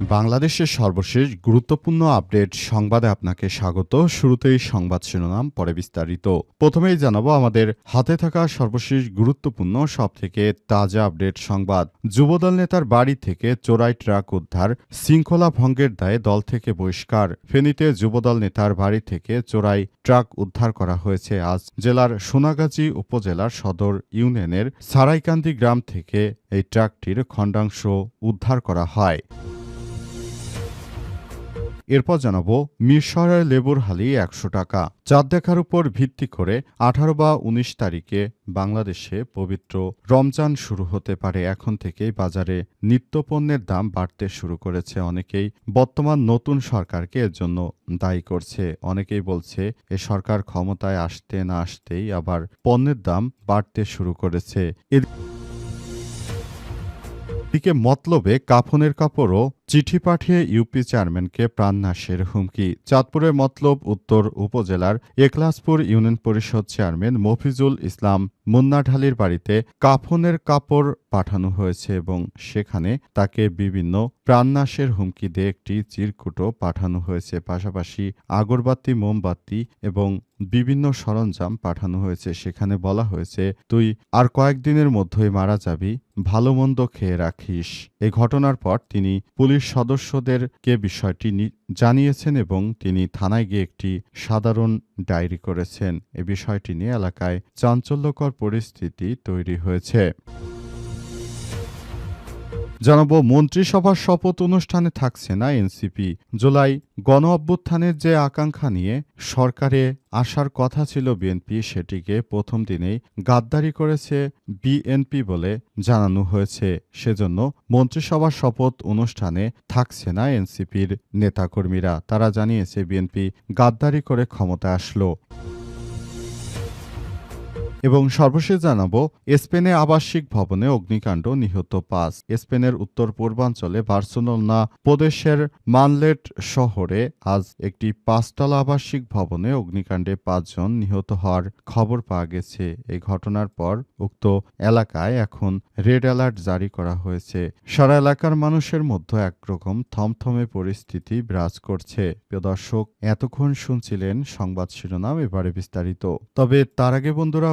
বাংলাদেশের সর্বশেষ গুরুত্বপূর্ণ আপডেট সংবাদে আপনাকে স্বাগত। শুরুতেই সংবাদ শিরোনাম, পরে বিস্তারিত। প্রথমেই জানাব আমাদের হাতে থাকা সর্বশেষ গুরুত্বপূর্ণ সব থেকে তাজা আপডেট সংবাদ। যুবদল নেতার বাড়ি থেকে চোরাই ট্রাক উদ্ধার, শৃঙ্খলা ভঙ্গের দায়ে দল থেকে বহিষ্কার। ফেনীতে যুবদল নেতার বাড়ি থেকে চোরাই ট্রাক উদ্ধার করা হয়েছে আজ। জেলার সোনাগাজী উপজেলার সদর ইউনিয়নের সারাইকান্দি গ্রাম থেকে এই ট্রাকটির খণ্ডাংশ উদ্ধার করা হয়। এরপর জানাব, মিরসরাই লেবুর হালি একশো টাকা। চাঁদ দেখার উপর ভিত্তি করে আঠারো বা উনিশ তারিখে বাংলাদেশে পবিত্র রমজান শুরু হতে পারে। এখন থেকেই বাজারে নিত্যপণ্যের দাম বাড়তে শুরু করেছে। অনেকেই বর্তমান নতুন সরকারকে এর জন্য দায়ী করছে। অনেকেই বলছে, এ সরকার ক্ষমতায় আসতে না আসতেই আবার পণ্যের দাম বাড়তে শুরু করেছে। এদিকে মতলবে কাফনের কাপড়ও চিঠি পাঠিয়ে ইউপি চেয়ারম্যানকে প্রাণনাশের হুমকি। চাঁদপুরের মতলব উত্তর উপজেলার একলাসপুর ইউনিয়ন পরিষদ চেয়ারম্যান মফিজুল ইসলাম মুন্নাঢালির বাড়িতে কাফনের কাপড় পাঠানো হয়েছে এবং সেখানে তাকে বিভিন্ন প্রাণনাশের হুমকি দিয়ে একটি চিরকুটও পাঠানো হয়েছে। পাশাপাশি আগরবাতি, মোমবাতি এবং বিভিন্ন সরঞ্জাম পাঠানো হয়েছে। সেখানে বলা হয়েছে, তুই আর কয়েকদিনের মধ্যেই মারা যাবি, ভালো মন্দ খেয়ে রাখিস। এই ঘটনার পর তিনি পুলিশ সদস্যদেরকে বিষয়টি জানিয়েছেন এবং তিনি থানায় গিয়ে একটি সাধারণ ডায়েরি করেছেন। এ বিষয়টি নিয়ে এলাকায় চাঞ্চল্যকর পরিস্থিতি তৈরি হয়েছে। জানাব, মন্ত্রিসভার শপথ অনুষ্ঠানে থাকছে না এনসিপি। জুলাই গণ অভ্যুত্থানের যে আকাঙ্ক্ষা নিয়ে সরকারে আসার কথা ছিল বিএনপি, সেটিকে প্রথম দিনেই গাদ্দারি করেছে বিএনপি বলে জানানো হয়েছে। সেজন্য মন্ত্রিসভার শপথ অনুষ্ঠানে থাকছে না এনসিপির নেতাকর্মীরা। তারা জানিয়েছে, বিএনপি গাদ্দারি করে ক্ষমতায় আসলো। এবং সর্বশেষ জানাব, স্পেনে আবাসিক ভবনে অগ্নিকাণ্ড নিহত পাঁচ। স্পেনের উত্তর পূর্বাঞ্চলে বার্সেলোনা প্রদেশের মানলেট শহরে আজ একটি পাঁচতলা আবাসিক ভবনে অগ্নিকাণ্ডে পাঁচজন নিহত হওয়ার খবর পাওয়া গেছে। এই ঘটনার পর উক্ত এলাকায় এখন রেড অ্যালার্ট জারি করা হয়েছে। সারা এলাকার মানুষের মধ্যে একরকম থমথমে পরিস্থিতি বিরাজ করছে। প্রিয় দর্শক, এতক্ষণ শুনছিলেন সংবাদ শিরোনাম, এবারে বিস্তারিত। তবে তার আগে বন্ধুরা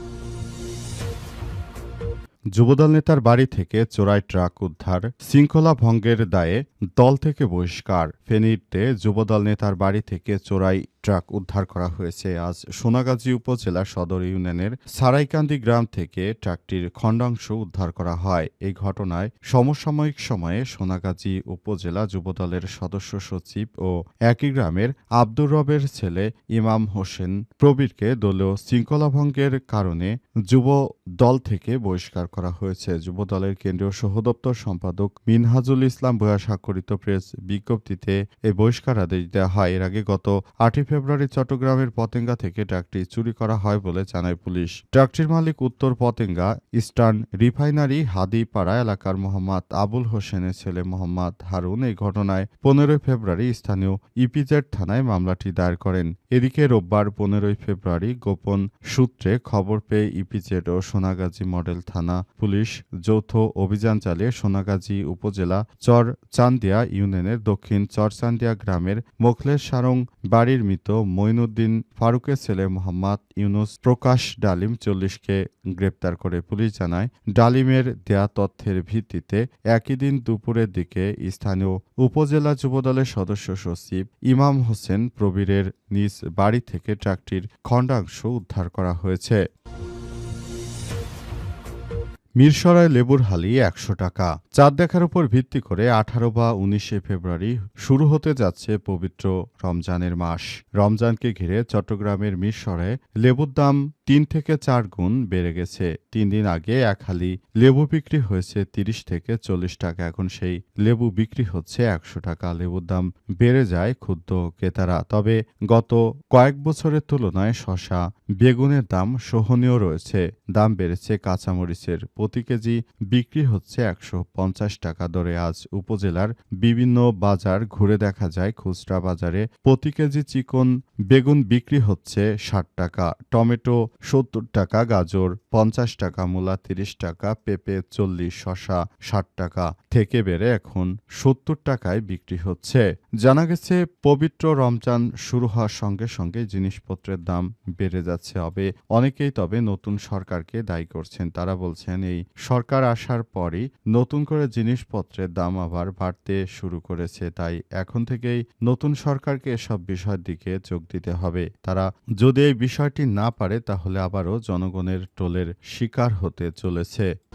যুবদল নেতার বাড়ি থেকে চোরাই ট্রাক উদ্ধার, শৃঙ্খলা ভঙ্গের দায়ে দল থেকে বহিষ্কার। ফেনীতে যুবদল নেতার বাড়ি থেকে চোরাই ট্রাক উদ্ধার করা হয়েছে। আজ সোনাগাজী উপজেলা সদর ইউনিয়নের সারাইকান্দি গ্রাম থেকে ট্রাকটির খণ্ডাংশ উদ্ধার করা হয়। এই ঘটনায় সমসাময়িক সময়ে সোনাগাজী উপজেলা যুবদলের সদস্য সচিব ও একই গ্রামের আব্দুর রবের ছেলে ইমাম হোসেন প্রবীরকে দলীয় শৃঙ্খলাভঙ্গের কারণে যুব দল থেকে বহিষ্কার করা হয়েছে। যুব দলের কেন্দ্রীয় সহদপ্তর সম্পাদক মিনহাজুল ইসলাম বয়া স্বাক্ষরিত প্রেস বিজ্ঞপ্তিতে এই বহিষ্কার আদেশ দেওয়া হয়। এর আগে গত আটই ফেব্রুয়ারি চট্টগ্রামের পতেঙ্গা থেকে ট্রাকটি চুরি করা হয় বলে জানায় পুলিশ। ট্রাকটির মালিক উত্তর পতেঙ্গা, ইস্টার্ন রিফাইনারি হাদিপাড়া এলাকার মোহাম্মদ আবুল হোসেনের ছেলে মোহাম্মদ হারুন এই ঘটনায় পনেরোই ফেব্রুয়ারি স্থানীয় ইপিজেড থানায় মামলাটি দায়ের করেন। এদিকে রোববার পনেরোই ফেব্রুয়ারি গোপন সূত্রে খবর পেয়ে ইপিজেড ও সোনাগাজী মডেল থানা পুলিশ যৌথ অভিযান চালিয়ে সোনাগাজী উপজেলা চর চান্দিয়া ইউনিয়নের দক্ষিণ চরচান্দিয়া গ্রামের মোখলের সারং বাড়ির মৃত মঈনুদ্দিন ফারুকের ছেলে মোহাম্মদ ইউনুস প্রকাশ ডালিম চল্লিশকে গ্রেপ্তার করে পুলিশ জানায়, ডালিমের দেয়া তথ্যের ভিত্তিতে একই দিন দুপুরের দিকে স্থানীয় উপজেলা যুবদলের সদস্য সচিব ইমাম হোসেন প্রবীরের নিজ বাড়ি থেকে ট্রাকটির খণ্ডাংশ উদ্ধার করা হয়েছে। মিরসরাই লেবুর হালি একশো টাকা। চাঁদ দেখার উপর ভিত্তি করে আঠারো বা উনিশে ফেব্রুয়ারি শুরু হতে যাচ্ছে পবিত্র রমজানের মাস। রমজানকে ঘিরে চট্টগ্রামের মিরসরায় লেবুর দাম তিন থেকে চার গুণ বেড়ে গেছে। তিন দিন আগে এক হালি লেবু বিক্রি হয়েছে তিরিশ থেকে চল্লিশ টাকা। এখন সেই লেবু বিক্রি হচ্ছে একশো টাকা। লেবুর দাম বেড়ে যায় ক্ষুদ্র ক্রেতারা। তবে গত কয়েক বছরের তুলনায় শশা বেগুনের দাম সহনীয় রয়েছে। দাম বেড়েছে কাঁচামরিচের। প্রতি কেজি বিক্রি হচ্ছে একশো পঞ্চাশ টাকা দরে। আজ উপজেলার বিভিন্ন বাজার ঘুরে দেখা যায় খুচরা বাজারে প্রতি কেজি চিকন বেগুন বিক্রি হচ্ছে ষাট টাকা। টমেটো সত্তর টাকা, গাজর পঞ্চাশ টাকা, মূলা তিরিশ টাকা, পেঁপে চল্লিশ শশা ষাট টাকা থেকে বেড়ে এখন সত্তর টাকায় বিক্রি হচ্ছে। জানা গেছে, পবিত্র রমজান শুরু হওয়ার সঙ্গে সঙ্গে জিনিসপত্রের দাম বেড়ে যাচ্ছে। হবে অনেকেই তবে নতুন সরকারকে দায়ী করছেন। তারা বলছেন, এই সরকার আসার পরই নতুন করে জিনিসপত্রের দাম আবার বাড়তে শুরু করেছে। তাই এখন থেকেই নতুন সরকারকে এসব বিষয়ের দিকে যোগ দিতে হবে। তারা যদি এই বিষয়টি না পারে, তাহলে আবারও জনগণের টোলের শিকার হতে চলেছে।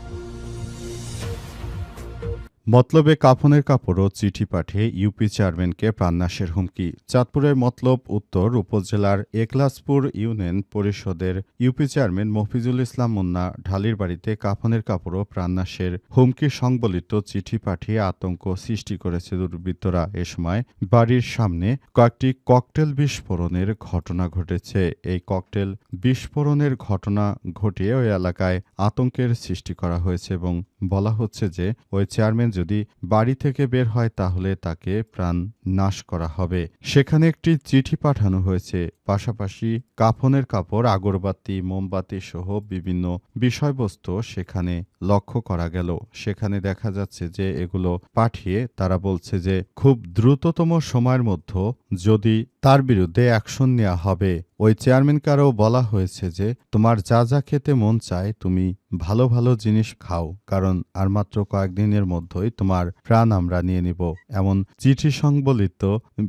মতলবে কাফনের কাপড় ও চিঠি পাঠিয়ে ইউপি চেয়ারম্যানকে প্রাণনাশের হুমকি। চাঁদপুরের মতলব উত্তর উপজেলার একলাসপুর ইউনিয়ন পরিষদের ইউপি চেয়ারম্যান মফিজুল ইসলাম মুন্না ঢালির বাড়িতে কাফনের কাপড় ও প্রাণনাশের হুমকি সংবলিত চিঠি পাঠিয়ে আতঙ্ক সৃষ্টি করেছে দুর্বৃত্তরা। এ সময় বাড়ির সামনে কয়েকটি ককটেল বিস্ফোরণের ঘটনা ঘটেছে। এই ককটেল বিস্ফোরণের ঘটনা ঘটিয়ে ওই এলাকায় আতঙ্কের সৃষ্টি করা হয়েছে এবং বলা হচ্ছে যে ওই চেয়ারম্যান যদি বাড়ি থেকে বের হয় তাহলে তাকে প্রাণ নাশ করা হবে। সেখানে একটি চিঠি পাঠানো হয়েছে। পাশাপাশি কাফনের কাপড়, আগরবাতি, মোমবাতি সহ বিভিন্ন বিষয়বস্তু সেখানে লক্ষ্য করা গেল। সেখানে দেখা যাচ্ছে যে এগুলো পাঠিয়ে তারা বলছে যে, খুব দ্রুততম সময়ের মধ্যে যদি তার বিরুদ্ধে অ্যাকশন নেওয়া হবে। ওই চেয়ারম্যানকে বলা হয়েছে যে, তোমার যা যা খেতে মন চায়, তুমি ভালো ভালো জিনিস খাও, কারণ আর মাত্র কয়েকদিনের মধ্যেই তোমার প্রাণ আমরা নিয়ে নিব। এমন চিঠি সংবলিত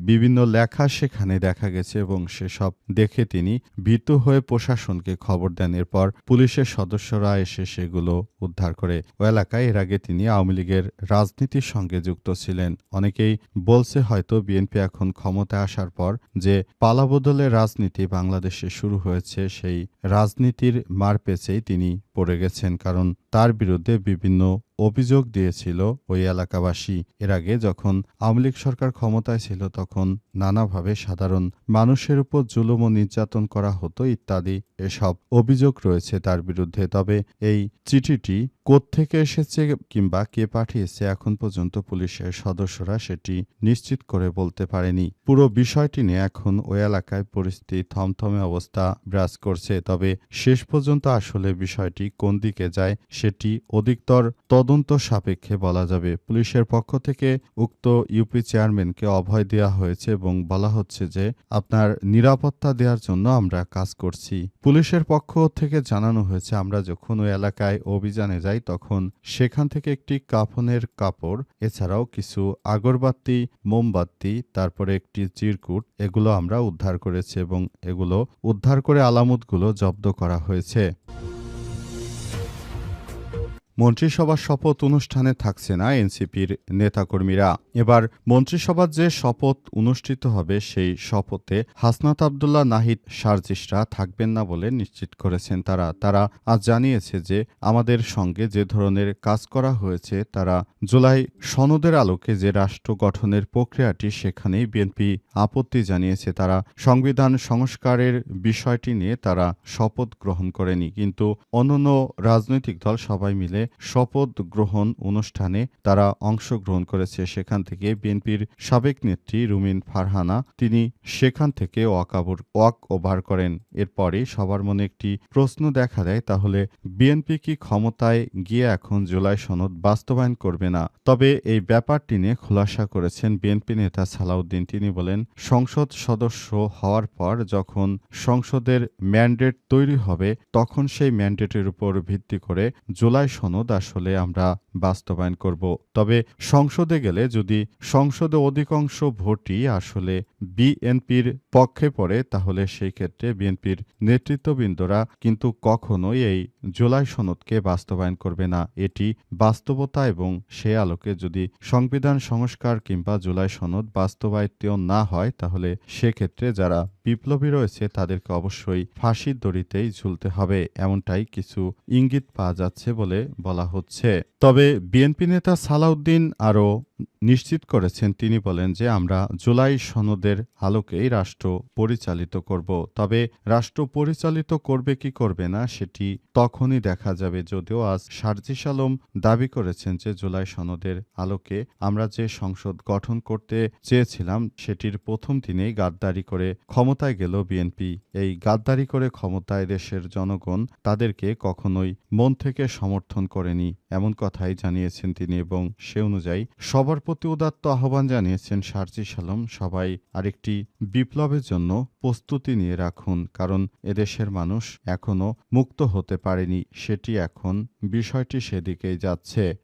বিভিন্ন লেখা সেখানে দেখা গেছে এবং সেসব দেখে তিনি ভীত হয়ে প্রশাসনকে খবর দেন। এরপর পুলিশের সদস্যরা এসে সেগুলো উদ্ধার করে। ও এলাকায় এর আগে তিনি আওয়ামী লীগের রাজনীতির সঙ্গে যুক্ত ছিলেন। অনেকেই বলছে হয়তো বিএনপি এখন ক্ষমতায় আসার পর যে পালাবদলের রাজনীতি বাংলাদেশে শুরু হয়েছে সেই রাজনীতির মারপেচেই তিনি পড়ে গেছেন। কারণ তার বিরুদ্ধে বিভিন্ন অভিযোগ দিয়েছিল ওই এলাকাবাসী। এর আগে যখন আওয়ামী লীগ সরকার ক্ষমতায় ছিল তখন নানাভাবে সাধারণ মানুষের উপর জুলুম ও নির্যাতন করা হতো ইত্যাদি। এসব অভিযোগ রয়েছে তার বিরুদ্ধে। তবে এই চিঠিটি কোত্থেকে এসেছে কিংবা কে পাঠিয়েছে এখন পর্যন্ত পুলিশের সদস্যরা সেটি নিশ্চিত করে বলতে পারেনি। পুরো বিষয়টি নিয়ে এখন ওই এলাকায় পরিস্থিতি থমথমে অবস্থা বিরাজ করছে। তবে শেষ পর্যন্ত আসলে বিষয়টি কোন দিকে যায় সেটি অধিকতর তদন্ত সাপেক্ষে বলা যাবে। পুলিশের পক্ষ থেকে উক্ত ইউপি চেয়ারম্যানকে অভয় দেওয়া হয়েছে এবং বলা হচ্ছে যে, আপনার নিরাপত্তা দেওয়ার জন্য আমরা কাজ করছি। পুলিশের পক্ষ থেকে জানানো হয়েছে, আমরা যখন ওই এলাকায় অভিযানে যাই, তখন সেখান থেকে একটি কাফনের কাপড়, এছাড়াও কিছু আগরবাতি, মোমবাতি, তারপরে একটি চিরকুট, এগুলো আমরা উদ্ধার করেছি এবং এগুলো উদ্ধার করে আলামতগুলো জব্দ করা হয়েছে। মন্ত্রিসভার শপথ অনুষ্ঠানে থাকছে না এনসিপির নেতাকর্মীরা। এবার মন্ত্রিসভার যে শপথ অনুষ্ঠিত হবে, সেই শপথে হাসনাত আবদুল্লাহ নাহিদ সার্জিসরা থাকবেন না বলে নিশ্চিত করেছেন তারা। তারা আজ জানিয়েছে যে, আমাদের সঙ্গে যে ধরনের কাজ করা হয়েছে, তারা জুলাই সনদের আলোকে যে রাষ্ট্র গঠনের প্রক্রিয়াটি, সেখানেই বিএনপি আপত্তি জানিয়েছে। তারা সংবিধান সংস্কারের বিষয়টি নিয়ে তারা শপথ গ্রহণ করেনি। কিন্তু অন্যান্য রাজনৈতিক দল সবাই মিলে শপথ গ্রহণ অনুষ্ঠানে তারা অংশগ্রহণ করেছে। সেখান থেকে বিএনপির সাবেক নেত্রী রুমিন ফারহানা, তিনি সেখান থেকে ওয়াকাবর, ওয়াক ওভার করেন। এরপরে সবার মনে একটি প্রশ্ন দেখা দেয়, তাহলে বিএনপি কি ক্ষমতায় গিয়ে এখন জুলাই সনদ বাস্তবায়ন করবে না? তবে এই ব্যাপারটি নিয়ে খোলাসা করেছেন বিএনপি নেতা সালাউদ্দিন। তিনি বলেন, সংসদ সদস্য হওয়ার পর যখন সংসদের ম্যান্ডেট তৈরি হবে, তখন সেই ম্যান্ডেটের উপর ভিত্তি করে জুলাই সনদ সনদ আসলে আমরা বাস্তবায়ন করব। তবে সংসদে গেলে যদি সংসদে অধিকাংশ ভোটই আসলে বিএনপির পক্ষে পড়ে, তাহলে সেই ক্ষেত্রে বিএনপির নেতৃত্ববৃন্দরা কিন্তু কখনোই এই জুলাই সনদকে বাস্তবায়ন করবে না। এটি বাস্তবতা এবং সে আলোকে যদি সংবিধান সংস্কার কিংবা জুলাই সনদ বাস্তবায়িত না হয়, তাহলে সেক্ষেত্রে যারা বিপ্লবী রয়েছে, তাদেরকে অবশ্যই ফাঁসির দড়িতেই ঝুলতে হবে। এমনটাই কিছু ইঙ্গিত পাওয়া যাচ্ছে বলে বলা হচ্ছে। তবে বিএনপি নেতা সালাউদ্দিন আরও নিশ্চিত করেছেন তিনি বলেন যে আমরা জুলাই সনদের আলোকেই রাষ্ট্র পরিচালিত করব। তবে রাষ্ট্র পরিচালিত করবে কি করবে না সেটি তখনই দেখা যাবে যদিও আজ সার্জিস আলম দাবি করেছেন যে জুলাই সনদের আলোকে আমরা যে সংসদ গঠন করতে চেয়েছিলাম সেটির প্রথম দিনেই গাদ্দারি করে ক্ষমতায় গেল বিএনপি। এই গাদ্দারি করে ক্ষমতায় দেশের জনগণ তাদেরকে কখনোই মন থেকে সমর্থন করেনি, এমন কথাই জানিয়েছেন তিনি এবং সে অনুযায়ী সবার প্রতি উদাত্ত আহ্বান জানিয়েছেন শারজি সালম। সবাই আরেকটি বিপ্লবের জন্য প্রস্তুতি নিয়ে রাখুন, কারণ এদেশের মানুষ এখনও মুক্ত হতে পারেনি। সেটি এখন বিষয়টি সেদিকেই যাচ্ছে।